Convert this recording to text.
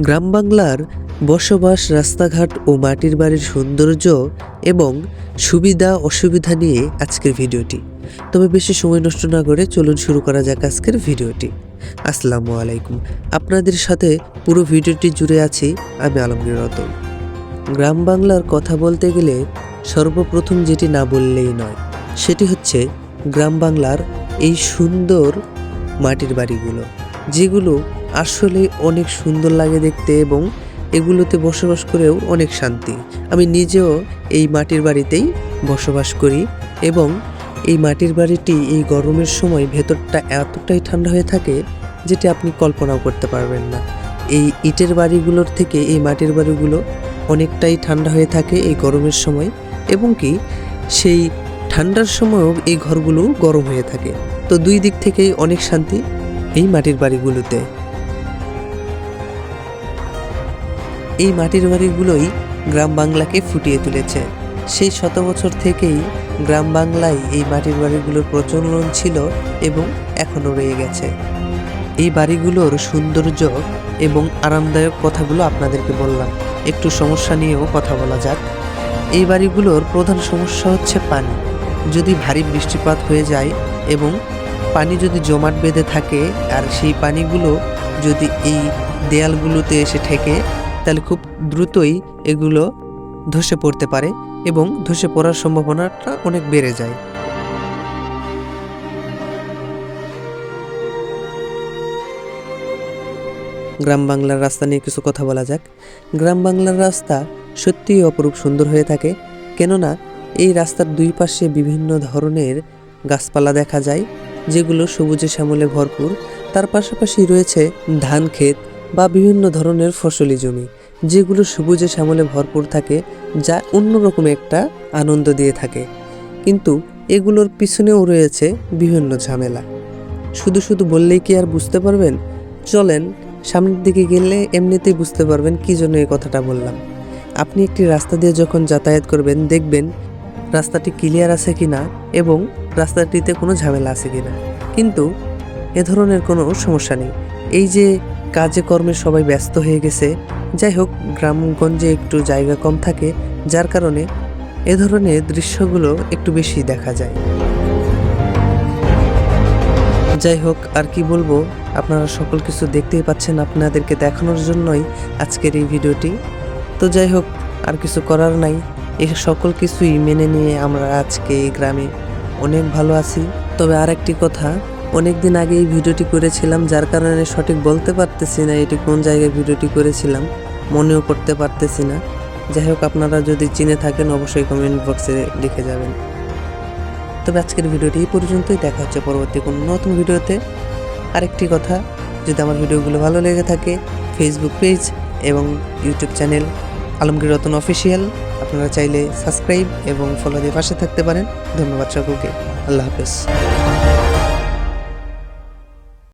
গ্রাম বাংলার বসবাস রাস্তাঘাট ও মাটির বাড়ির সৌন্দর্য এবং সুবিধা অসুবিধা নিয়ে আজকের ভিডিওটি। তবে বেশি সময় নষ্ট না করে চলুন শুরু করা যাক আজকের ভিডিওটি। আসসালামু আলাইকুম। আপনাদের সাথে পুরো ভিডিওটি জুড়ে আছি আমি আলমগীর রতন। গ্রাম বাংলার কথা বলতে গেলে সর্বপ্রথম যেটি না বললেই নয়, সেটি হচ্ছে গ্রাম বাংলার এই সুন্দর মাটির বাড়িগুলো, যেগুলো আসলে অনেক সুন্দর লাগে দেখতে এবং এগুলোতে বসবাস করেও অনেক শান্তি। আমি নিজেও এই মাটির বাড়িতেই বসবাস করি এবং এই মাটির বাড়িটি এই গরমের সময় ভেতরটা এতটাই ঠান্ডা হয়ে থাকে যেটি আপনি কল্পনাও করতে পারবেন না। এই ইটের বাড়িগুলোর থেকে এই মাটির বাড়িগুলো অনেকটাই ঠান্ডা হয়ে থাকে এই গরমের সময় এবং কি সেই ঠান্ডার সময়ও এই ঘরগুলো গরম হয়ে থাকে। তো দুই দিক থেকেই অনেক শান্তি এই মাটির বাড়িগুলোতে। এই মাটির বাড়িগুলোই গ্রাম বাংলাকে ফুটিয়ে তুলেছে। সেই শত বছর থেকেই গ্রাম বাংলায় এই মাটির বাড়িগুলোর প্রচলন ছিল এবং এখনও রয়ে গেছে। এই বাড়িগুলোর সৌন্দর্য এবং আরামদায়ক কথাগুলো আপনাদেরকে বললাম। একটু সমস্যা নিয়েও কথা বলা যাক। এই বাড়িগুলোর প্রধান সমস্যা হচ্ছে পানি। যদি ভারী বৃষ্টিপাত হয়ে যায় এবং পানি যদি জমাট বেঁধে থাকে, আর সেই পানিগুলো যদি এই দেয়ালগুলোতে এসে ঠেকে তাহলে খুব দ্রুতই এগুলো ধসে পড়তে পারে এবং ধসে পড়ার সম্ভাবনাটা অনেক বেড়ে যায়। গ্রাম বাংলার রাস্তা নিয়ে কিছু কথা বলা যাক। গ্রাম বাংলার রাস্তা সত্যিই অপরূপ সুন্দর হয়ে থাকে, কেননা এই রাস্তার দুই পাশে বিভিন্ন ধরনের গাছপালা দেখা যায়, যেগুলো সবুজে শ্যামলে ভরপুর। তার পাশাপাশি রয়েছে ধান ক্ষেত বা বিভিন্ন ধরনের ফসলি জমি, যেগুলো সবুজে শ্যামলে ভরপুর থাকে, যা অন্যরকম একটা আনন্দ দিয়ে থাকে। কিন্তু এগুলোর পিছনেও রয়েছে বিভিন্ন ঝামেলা। শুধু শুধু বললেই কি আর বুঝতে পারবেন? চলেন, সামনের দিকে গেলে এমনিতেই বুঝতে পারবেন কী জন্য এই কথাটা বললাম। আপনি একটি রাস্তা দিয়ে যখন যাতায়াত করবেন, দেখবেন রাস্তাটি ক্লিয়ার আছে কিনা এবং রাস্তাটিতে কোনো ঝামেলা আছে কি না কিন্তু এ ধরনের কোনো সমস্যা নেই। এই যে কাজে কর্মে সবাই ব্যস্ত হয়ে গেছে। যাই হোক, গ্রামগঞ্জে একটু জায়গা কম থাকে, যার কারণে এ ধরনের দৃশ্যগুলো একটু বেশি দেখা যায়। যাই হোক, আর কি বলব, আপনারা সকল কিছু দেখতেই পাচ্ছেন আপনাদেরকে দেখানোর জন্যই আজকের এই ভিডিওটি। তো যাই হোক, আর কিছু করার নাই। এই সকল কিছুই মেনে নিয়ে আমরা আজকে এই গ্রামে অনেক ভালো আছি। তবে আর একটি কথা অনেক দিন আগে এই ভিডিওটি করেছিলাম, যার কারণে সঠিক বলতে পারতেছি না এটি কোন জায়গায় ভিডিওটি করেছিলাম, মনেও করতে পারতেছি না। যাই হোক, আপনারা যদি চিনে থাকেন, অবশ্যই কমেন্ট বক্সে লিখে যাবেন। তবে আজকের ভিডিওটি এই পর্যন্তই, দেখা হচ্ছে পরবর্তী কোনো নতুন ভিডিওতে। আরেকটি কথা, যদি আমার ভিডিওগুলো ভালো লেগে থাকে ফেসবুক পেজ এবং YouTube channel Alamgir Ratan official আপনারা চাইলে সাবস্ক্রাইব এবং ফলো দিয়ে পাশে থাকতে পারেন। ধন্যবাদ সকলকে। আল্লাহ হাফেজ।